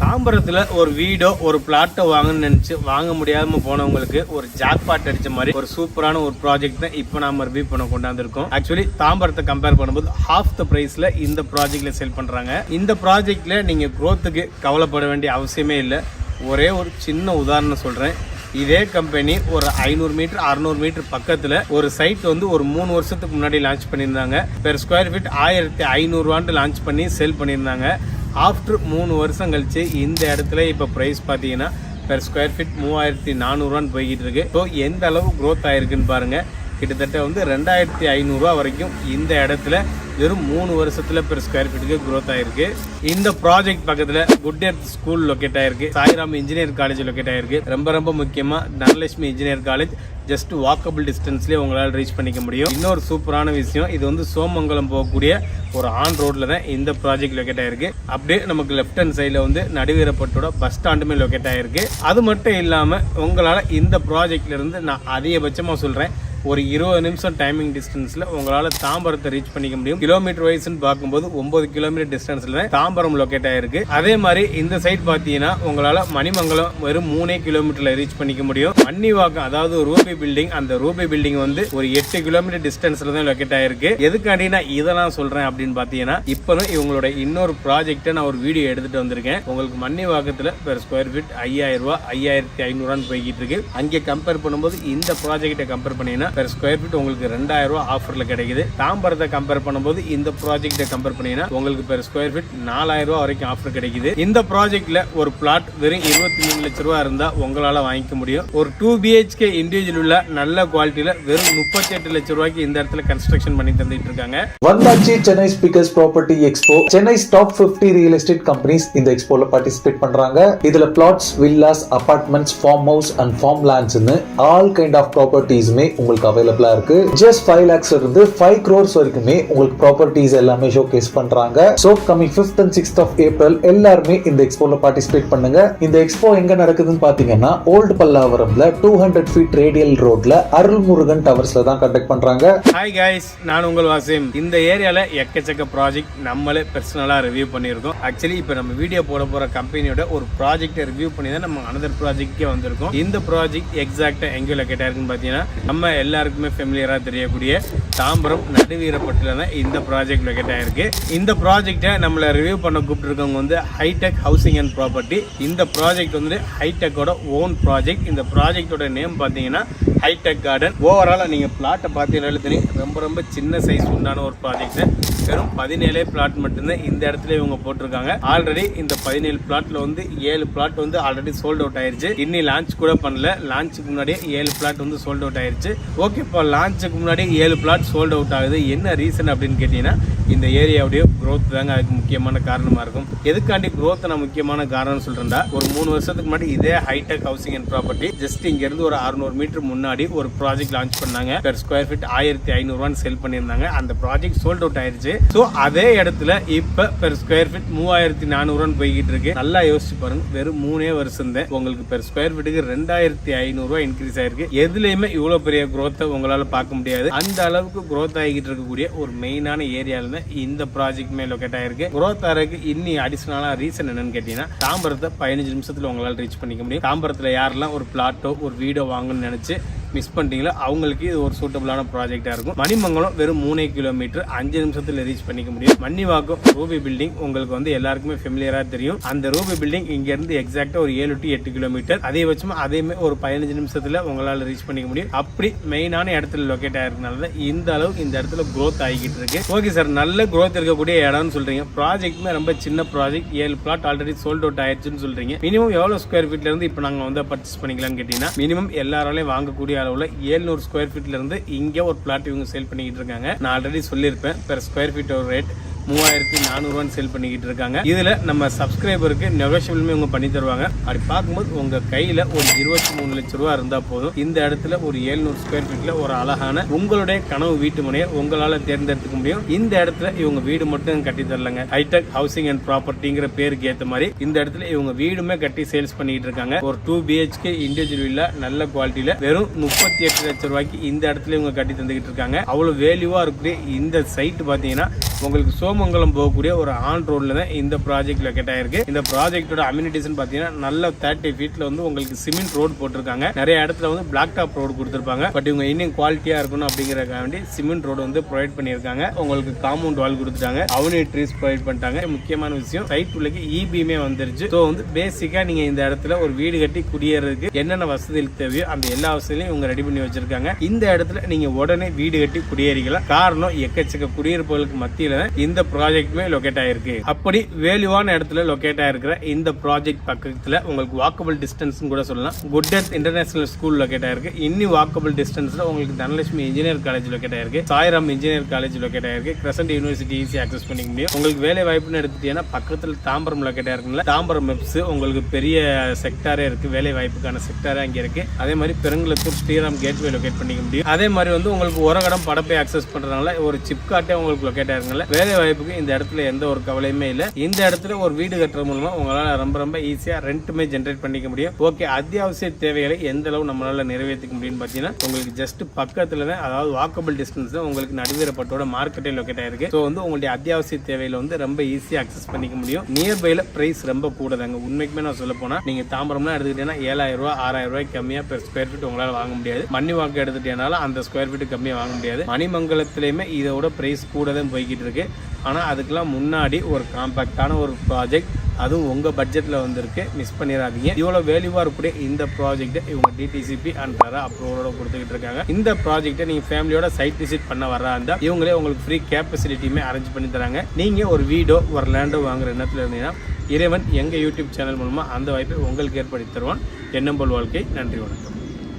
தாம்பரத்தில் ஒரு வீடோ ஒரு பிளாட்டோ வாங்கணும்னு நினச்சி வாங்க முடியாம போனவங்களுக்கு ஒரு ஜாக்பாட் அடிச்ச மாதிரி ஒரு சூப்பரான ஒரு ப்ராஜெக்ட் தான் இப்போ நாம ரிவ்யூ பண்ண கொண்டாந்துருக்கோம். ஆக்சுவலி தாம்பரத்தை கம்பேர் பண்ணும்போது ஹாஃப் த ப்ரைஸில் இந்த ப்ராஜெக்ட்ல செல் பண்ணுறாங்க இந்த ப்ராஜெக்ட்ல நீங்கள் க்ரோத்துக்கு கவலைப்பட வேண்டிய அவசியமே இல்லை. ஒரே ஒரு சின்ன உதாரணம் சொல்கிறேன் இதே கம்பெனி ஒரு ஐநூறு மீட்டர் அறுநூறு மீட்டர் பக்கத்தில் ஒரு சைட் வந்து ஒரு மூணு வருஷத்துக்கு முன்னாடி லான்ச் பண்ணியிருந்தாங்க. பெர் ஸ்கொயர் ஃபீட் ஆயிரத்தி ஐநூறுவான்ட்டு லான்ச் பண்ணி செல் பண்ணியிருந்தாங்க. ஆஃப்டர் மூணு வருஷம் கழிச்சு இந்த இடத்துல இப்போ ப்ரைஸ் பார்த்தீங்கன்னா பெர் ஸ்கொயர் ஃபீட் மூவாயிரத்தி நானூறுவான்னு போய்கிட்டு இருக்கு. ஸோ எந்த அளவு க்ரோத் ஆயிருக்குன்னு பாருங்கள் கிட்டத்தட்ட வந்து ரெண்டாயிரத்தி ஐநூறுரூவா வரைக்கும் இந்த இடத்துல வெறும் மூணு வருஷத்தில் பெர் ஸ்கொயர் ஃபீட்டுக்கு க்ரோத் ஆயிருக்கு. இந்த ப்ராஜெக்ட் பக்கத்தில் குட் எர்த் ஸ்கூல் லொக்கேட் ஆயிருக்கு. சாய்ராம் இன்ஜினியர் காலேஜ் லொக்கேட் ஆயிருக்கு. ரொம்ப ரொம்ப முக்கியமாக Dhanalakshmi engineer college just walkable டிஸ்டன்ஸ்லேயே உங்களால் ரீச் பண்ணிக்க முடியும். இன்னொரு சூப்பரான விஷயம் இது வந்து சோமங்கலம் போகக்கூடிய ஒரு ஆன் ரோட்டில் தான் இந்த ப்ராஜெக்ட் லொக்கேட் ஆகிருக்கு அப்படியே நமக்கு லெஃப்ட் ஹேண்ட் சைடில் வந்து நடுவீரப்பட்டோட பஸ் ஸ்டாண்டுமே லொக்கேட் ஆகிருக்கு அது மட்டும் இல்லாமல் உங்களால் இந்த ப்ராஜெக்ட்லேருந்து நான் அதிகபட்சமாக சொல்கிறேன் ஒரு இருபது நிமிஷம் டைமிங் டிஸ்டன்ஸில் உங்களால் தாம்பரத்தை ரீச் பண்ணிக்க முடியும். கிலோமீட்டர் வைஸ்ன்னு பார்க்கும்போது ஒன்பது கிலோமீட்டர் டிஸ்டன்ஸில் தாம்பரம் லொக்கேட் ஆயிருக்கு. அதே மாதிரி இந்த சைட் பார்த்தீங்கன்னா உங்களால் மணிமங்கலம் வெறும் மூணே கிலோமீட்டரில் ரீச் பண்ணிக்க முடியும். மன்னிவாக்கம் அதாவது ரூபி பில்டிங் அந்த ரூபி பில்டிங் வந்து ஒரு எட்டு கிலோமீட்டர் டிஸ்டன்ஸில் தான் லொக்கேட் ஆயிருக்கு. எதுக்காண்டி நான் இதெல்லாம் சொல்கிறேன் அப்படின்னு பார்த்தீங்கன்னா இப்போ இவங்களோட இன்னொரு ப்ராஜெக்ட்டை நான் ஒரு வீடியோ எடுத்துட்டு வந்திருக்கேன். உங்களுக்கு மன்னிவாக்கத்துல பெர் ஸ்கொயர் ஃபீட் ஐயாயிரம் ரூபாய் ஐயாயிரத்தி ஐநூறுவான்னு போய்கிட்டு இருக்கு. அங்கே கம்பேர் பண்ணும்போது இந்த ப்ராஜெக்ட்டை கம்பேர் பண்ணீங்கன்னா பெர் ஸ்கொயர் ஃபீட் உங்களுக்கு ரெண்டாயிரம் ரூபா ஆஃபர்ல கிடைக்குது. தாம்பரத்தை கம்பேர் பண்ணும்போது இந்த ப்ராஜெக்ட்டை கம்பேர் பண்ணீங்கன்னா உங்களுக்கு பெர் ஸ்கொயர் ஃபீட் நாலாயிரம் ரூபா வரைக்கும் ஆஃபர் கிடைக்குது. இந்த ப்ராஜெக்ட்ல ஒரு பிளாட் வெறும் இருபத்தி மூணு லட்ச ரூபா இருந்தா உங்களால வாங்கிக்க முடியும். ஒரு டூ பிஹெச்கே இண்டிவிஜுவல் உள்ள நல்ல குவாலிட்டியில வெறும் முப்பத்தி எட்டு லட்சம் ரூபாய்க்கு இந்த இடத்துல கன்ஸ்ட்ரக்ஷன் பண்ணி தந்துட்டு இருக்காங்க. வந்தாச்சி Chennai speakers property expo Chennai top 50 real estate companies இந்த எக்ஸ்போல பார்ட்டிசிபேட் பண்றாங்க. இதுல flats villas apartments farm house and farm லேண்ட்ஸ்னு all kind of ப்ராப்பர்ட்டிஸுமே உங்களுக்கு அவைலபிளா இருக்கு. ஜஸ்ட் ஃபைவ் லேக்ஸ் இருந்து ஃபைவ் க்ரோர்ஸ் வரைக்குமே உங்களுக்கு ப்ராப்பர்ட்டிஸ் எல்லாமே ஷோ கேஸ் பண்றாங்க. So coming fifth and sixth of April எல்லாருமே இந்த எக்ஸ்போல பார்ட்டிசிபேட் பண்ணுங்க. இந்த எக்ஸ்போ எங்க நடக்குதுன்னு பாத்தீங்கன்னா ஓல்டு பல்லாவரம்ல டூ ஹண்ட்ரட் ஃபீட் ரேடியல் ரோட்ல அருள்முருகன் டவர்ஸ்ல தான் கண்டக்ட் பண்றாங்க. ஹாய் காய்ஸ் நான் உங்கள் வாசிம். இந்த ஏரியாவில் எக்கச்சக்க ப்ராஜெக்ட் நம்மளே பர்சனலா ரிவ்யூ பண்ணியிருக்கோம். ஆக்சுவலி இப்போ நம்ம வீடியோ போட போகிற கம்பெனியோட ஒரு ப்ராஜெக்ட்டை ரிவ்யூ பண்ணி தான் நம்ம அனதர் ப்ராஜெக்ட்கே வந்திருக்கோம். இந்த ப்ராஜெக்ட் எக்ஸாக்டா எங்கே லொக்கேட் ஆயிருக்குன்னு பார்த்தீங்கன்னா நம்ம எல்லாருக்குமே ஃபெமிலியராக தெரியக்கூடிய தாம்பரம் நடுவீரப்பட்டில் தான் இந்த ப்ராஜெக்ட் லொக்கேட் ஆயிருக்கு இந்த ப்ராஜெக்ட்டை நம்மளை ரிவ்யூ பண்ண கூப்பிட்டுருக்கவங்க வந்து ஹைடெக் ஹவுசிங் அண்ட் ப்ராப்பர்ட்டி இந்த ப்ராஜெக்ட் வந்து ஹைடெக்கோட ஓன் ப்ராஜெக்ட் இந்த ப்ராஜெக்ட் ப்ராஜெக்டோட நேம் பார்த்தீங்கன்னா ஹைடெக் கார்டன் ஓவராலாக நீங்கள் பிளாட்டை பார்த்தீங்கன்னாலே தெரியும். ரொம்ப ரொம்ப சின்ன சைஸ் உண்டான ஒரு ப்ராஜெக்ட் வெறும் பதினேழே பிளாட் மட்டும்தான் இந்த இடத்துல இவங்க போட்டிருக்காங்க. ஆல்ரெடி இந்த பதினேழு பிளாட்ல வந்து ஏழு பிளாட் வந்து ஆல்ரெடி சோல்ட் அவுட் ஆயிருச்சு. இன்னி லான்ச் கூட பண்ணல. லான்ச்சுக்கு முன்னாடியே ஏழு பிளாட் வந்து சோல்ட் அவுட் ஆயிருச்சு. ஓகே இப்போ லான்ச்சுக்கு முன்னாடி ஏழு பிளாட் சோல்ட் அவுட் ஆகுது. என்ன ரீசன் அப்படின்னு கேட்டீங்கன்னா இந்த ஏரியாவுடைய க்ரோத் தாங்க அதுக்கு முக்கியமான காரணமாக இருக்கும். எதுக்காண்டி க்ரோத் நான் முக்கியமான காரணம் சொல்றேன்டா? ஒரு மூணு வருஷத்துக்கு முன்னாடி இதே Hitech Housing and Property just இங்க இருந்து ஒரு அறுநூறு மீட்டர் முன்னாடி ஒரு ப்ராஜெக்ட் லான்ச் பண்ணாங்க. பெர் ஸ்கொயர் ஃபீட் ஆயிரத்தி ஐநூறுவான்னு செல் பண்ணியிருந்தாங்க. அந்த ப்ராஜெக்ட் சோல்ட் அவுட் ஆயிருச்சு. ஸோ அதே இடத்துல இப்ப பெர் ஸ்கொயர் ஃபீட் மூவாயிரத்தி நானூறுவான்னு போய்கிட்டு இருக்கு. நல்லா யோசிச்சு பாருங்க. வெறும் மூணே வருஷம் தான். உங்களுக்கு பெர் ஸ்கொயர் ஃபீட்டுக்கு ரெண்டாயிரத்தி ஐநூறுரூவா இன்க்ரீஸ் ஆயிருக்கு. எதுலையுமே இவ்வளோ பெரிய குரோத்தை உங்களால் உங்களால பார்க்க முடியாது. அந்த அளவுக்கு குரோத் ஆகிட்டு இருக்கக்கூடிய ஒரு மெயினான ஏரியாவில் தான் இந்த ப்ராஜெக்ட்மே லொக்கேட் ஆயிருக்கு. க்ரோத் ஆகிறதுக்கு இன்னி அடிஷனலாக ரீசன் என்னன்னு கேட்டீங்கன்னா தாம்பரத்தை பதினஞ்சு நிமிஷத்தில் உங்களால் ரீச் பண்ணிக்க முடியும். தாம்பரத்தில் யாரெல்லாம் ஒரு பிளாட்டோ ஒரு வீடோ வாங்கணும்னு நினச்சி மிஸ் பண்ணிட்டீங்களோ? அவங்களுக்கு இது ஒரு சூட்டபிளான ப்ராஜெக்டாக இருக்கும். மணிமங்கலம் வெறும் மூணே கிலோமீட்டர் அஞ்சு நிமிஷத்தில் ரீச் பண்ணிக்க முடியும். மன்னிவாக்கம் ரூபி பில்டிங் உங்களுக்கு வந்து எல்லாருக்குமே ஃபெமிலியராக தெரியும். அந்த ரூபி பில்டிங் இங்கேருந்து எக்ஸாக்டாக ஒரு ஏழு டு எட்டு கிலோமீட்டர் அதிகபட்சமாக அதேமே ஒரு பதினஞ்சு நிமிஷத்தில் உங்களால் ரீச் பண்ணிக்க முடியும். அப்படி மெயினான இடத்துல லொக்கேட் ஆயிருக்கனால தான் இந்த அளவு இந்த இடத்துல க்ரோத் ஆகிக்கிட்டு இருக்கு. ஓகே சார் நல்ல க்ரோத் இருக்கக்கூடிய இடம்னு சொல்கிறீங்க ப்ராஜெக்ட்டுமே ரொம்ப சின்ன ப்ராஜெக்ட் ஏழு பிளாட் ஆல்ரெடி சோல்ட் அவுட் ஆயிடுச்சுன்னு சொல்கிறீங்க மினிமம் எவ்வளோ ஸ்கொயர் ஃபீட்லேருந்து இப்போ நாங்கள் வந்து பர்ச்சேஸ் பண்ணிக்கலாம்னு கேட்டிங்கன்னா மினிமம் எல்லாராலையும் வாங்கக்கூடிய அளவில் ஏழ்நூறு ஸ்கொயர் ஃபீட்லேருந்து இங்கே ஒரு பிளாட் இவங்க சேல் பண்ணிக்கிட்டு இருக்காங்க. நான் ஆல்ரெடி சொல்லியிருப்பேன். பெர் ஸ்கொயர் ஃபீட் ஒரு ரேட் மூவாயிரத்தி நானூறுவான்னு சேல் பண்ணிக்கிட்டு இருக்காங்க இதில் நம்ம சப்ஸ்கிரைபருக்கு நெகோஷியபிளுமே இவங்க பண்ணி தருவாங்க. அப்படி பார்க்கும்போது உங்கள் கையில் ஒரு இருபத்தி மூணு லட்ச ரூபா இருந்தால் போதும். இந்த இடத்துல ஒரு ஏழ்நூறு ஸ்கொயர் ஃபீட்டில் ஒரு அழகான உங்களுடைய கனவு வீட்டு முனையை உங்களால் தேர்ந்தெடுத்துக்க முடியும். இந்த இடத்துல இவங்க வீடு மட்டும் கட்டி தரலங்க. ஹைடெக் ஹவுசிங் அண்ட் ப்ராப்பர்ட்டிங்கிற பேருக்கு ஏற்ற மாதிரி இந்த இடத்துல இவங்க வீடுமே கட்டி சேல்ஸ் பண்ணிட்டு இருக்காங்க. ஒரு டூ பிஹெச்கே இண்டிவிஜுவல் நல்ல குவாலிட்டியில் வெறும் முப்பத்தி எட்டு லட்சம் ரூபாய்க்கு இந்த இடத்துல இவங்க கட்டி தந்துக்கிட்டு இருக்காங்க. அவ்வளோ வேல்யூவாக இருக்கக்கூடிய இந்த சைட் பார்த்தீங்கன்னா உங்களுக்கு சோ கோமங்கலம் போகக்கூடிய ஒரு ஆன் ரோட்ல தான் இந்த ப்ராஜெக்ட் லொக்கேட் ஆயிருக்கு. இந்த ப்ராஜெக்ட்டோட அம்யூனிட்டிஸ் பாத்தீங்கன்னா நல்ல தேர்ட்டி ஃபீட்ல வந்து உங்களுக்கு சிமெண்ட் ரோடு போட்டிருக்காங்க. நிறைய இடத்துல வந்து பிளாக் டாப் ரோடு கொடுத்துருப்பாங்க. பட் இவங்க இன்னும் குவாலிட்டியா இருக்கணும் அப்படிங்கறதுக்காக வேண்டி சிமெண்ட் ரோடு வந்து ப்ரொவைட் பண்ணியிருக்காங்க. உங்களுக்கு காம்பவுண்ட் வால் கொடுத்துட்டாங்க. அவனி ட்ரீஸ் ப்ரொவைட் பண்ணிட்டாங்க. முக்கியமான விஷயம் சைட் உள்ளக்கு இபிஎம்ஏ வந்துருச்சு. ஸோ வந்து பேசிக்கா நீங்க இந்த இடத்துல ஒரு வீடு கட்டி குடியேறதுக்கு என்னென்ன வசதிகள் தேவையோ அந்த எல்லா வசதியும் இவங்க ரெடி பண்ணி வச்சிருக்காங்க. இந்த இடத்துல நீங்க உடனே வீடு கட்டி குடியேறிக்கலாம். காரணம் எக்கச்சக்க குடியிருப்புகளுக்கு மத்தியில இந்த ப்ராஜெக்ட்டுமே லொக்கேட் ஆயிருக்கு. அப்படி வேல்யூவான இடத்துல லொக்கேட் ஆயிருக்கிற இந்த ப்ராஜெக்ட் பக்கத்தில் உங்களுக்கு வாக்கபிள் டிஸ்டன்ஸ் கூட சொல்லலாம். Good Earth international school locate ஆயிருக்கு இன்னி வாக்கபிள் டிஸ்டன்ஸில் உங்களுக்கு தனலட்சுமி இன்ஜினியர் காலேஜ் லொக்கேட் ஆயிருக்கு. சாய்ராம் இன்ஜினியர் காலேஜ் லொக்கேட் ஆயிருக்கு. கிரசன்ட் யூனிவர்சிட்டி ஈஸி ஆக்சஸ் பண்ணிக்க முடியும். உங்களுக்கு வேலை வாய்ப்புன்னு எடுத்துட்டீங்கன்னா பக்கத்தில் தாம்பரம் லொக்கேட் ஆயிருக்குல்ல தாம்பரம் மெப்ஸ் உங்களுக்கு பெரிய செக்டாரே இருக்குது வேலை வாய்ப்புக்கான செக்டாரே அங்கே இருக்கு. அதே மாதிரி பெருங்குளத்தூர் ஸ்ரீராம் கேட்வே லொக்கேட் பண்ணிக்க முடியும். அதே மாதிரி வந்து உங்களுக்கு உரகடம் படப்பை ஆக்சஸ் பண்ணுறதுனால ஒரு சிப் கார்ட்டே உங்களுக்கு லொக்கேட் ஆயிருக்குல்ல வேலை வாய்ப்புக்கு இந்த இடத்துல எந்த ஒரு கவலையுமே இல்லை. இந்த இடத்துல ஒரு வீடு கட்டுறது மூலமா உங்களால ரொம்ப ரொம்ப ஈஸியா ரெண்ட்டுமே ஜென்ரேட் பண்ணிக்க முடியும். ஓகே அத்தியாவசிய தேவைகளை எந்த அளவு நம்மளால நிறைவேற்றிக்க முடியும்னு பார்த்தீங்கன்னா உங்களுக்கு ஜஸ்ட் பக்கத்துல தான் அதாவது வாக்கபிள் டிஸ்டன்ஸ் தான் உங்களுக்கு நடுவீரப்பட்டோட மார்க்கெட்டே லொக்கேட் ஆயிருக்கு. ஸோ வந்து உங்களுடைய அத்தியாவசிய தேவையில வந்து ரொம்ப ஈஸியா அக்சஸ் பண்ணிக்க முடியும். நியர்பைல பிரைஸ் ரொம்ப கூட தாங்க உண்மைக்குமே நான் சொல்ல போனா நீங்க தாம்பரம்லாம் எடுத்துக்கிட்டீங்கன்னா ஏழாயிரம் ரூபாய் ஆறாயிரம் ரூபாய் கம்மியா பெர் ஸ்கொயர் ஃபீட் உங்களால வாங்க முடியாது. மண்ணி வாக்கு எடுத்துட்டேனால அந்த ஸ்கொயர் ஃபீட் கம்மியா வாங்க முடியாது. மணிமங்கலத்திலயுமே இதோட பிரைஸ் கூட தான் போய்கிட்டு இருக்கு. ஆனால் அதுக்கெல்லாம் முன்னாடி ஒரு காம்பேக்டான ஒரு ப்ராஜெக்ட் அதுவும் உங்கள் பட்ஜெட்டில் வந்திருக்கு. மிஸ் பண்ணிடாதீங்க இவ்வளோ வேல்யூவாக இருக்கக்கூடிய இந்த ப்ராஜெக்ட் இவங்க டிடிசிபி அண்ட் தர அப்ரூவலோட கொடுத்துக்கிட்டு இருக்காங்க. இந்த ப்ராஜெக்ட்டை நீங்கள் ஃபேமிலியோட சைட் விசிட் பண்ண வரா இருந்தால் இவங்களே உங்களுக்கு ஃப்ரீ கேப் ஃபெசிலிட்டியுமே அரேஞ்ச் பண்ணி தராங்க. நீங்கள் ஒரு வீடோ ஒரு லேண்டோ வாங்குற எண்ணத்தில் இருந்தீங்கன்னா இறைவன் எங்கள் யூடியூப் சேனல் மூலமாக அந்த வாய்ப்பை உங்களுக்கு ஏற்படுத்தி தருவான். என்னம்பல் வாழ்க்கை. நன்றி வணக்கம்.